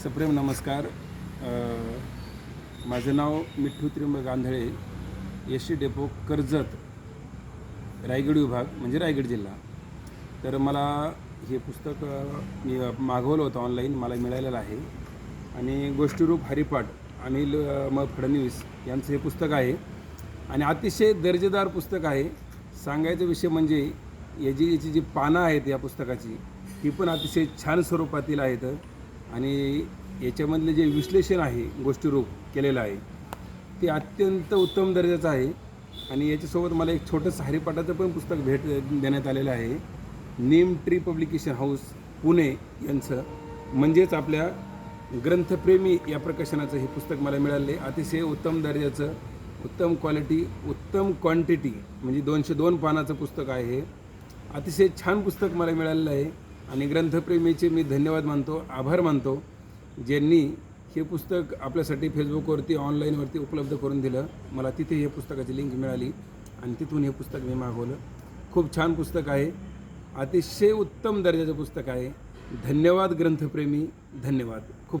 सप्रेम नमस्कार. माझं नाव Mitthu Trimbak Gandhale S T depot Karjat Raigad विभाग म्हणजे रायगड जिल्हा. तर मला हे पुस्तक मी मागवलं होतं ऑनलाईन मला मिळालेलं आहे. आणि गोष्टीरूप हरिपाठ अनिल म फडणवीस यांचं हे पुस्तक आहे. आणि अतिशय दर्जेदार पुस्तक आहे. सांगायचा विषय म्हणजे याची याची जी पानं आहेत या पुस्तकाची ही पण अतिशय छान स्वरूपातील आहेत. आणि याच्यामधले जे विश्लेषण आहे गोष्टीरूप केलेलं आहे ते अत्यंत उत्तम दर्जाचं आहे. आणि याच्यासोबत मला एक छोटंसं हरिपाठाचं पण पुस्तक भेट देण्यात आलेलं आहे. Neem Tree Publication House Pune यांचं. म्हणजेच आपल्या ग्रंथप्रेमी या प्रकाशनाचं हे पुस्तक मला मिळाले. अतिशय उत्तम दर्जाचं उत्तम क्वालिटी उत्तम क्वांटिटी म्हणजे दोनशे दोन पानाचं पुस्तक आहे हे. अतिशय छान पुस्तक मला मिळालेलं आहे. आणि ग्रंथप्रेमीचे मी धन्यवाद मानतो आभार मानतो ज्यांनी हे पुस्तक आपल्यासाठी फेसबुकवरती ऑनलाईनवरती उपलब्ध करून दिलं. मला तिथे हे पुस्तकाची लिंक मिळाली आणि तिथून हे पुस्तक मी मागवलं. खूप छान पुस्तक आहे. अतिशय उत्तम दर्जाचं पुस्तक आहे. धन्यवाद ग्रंथप्रेमी. धन्यवाद. खूप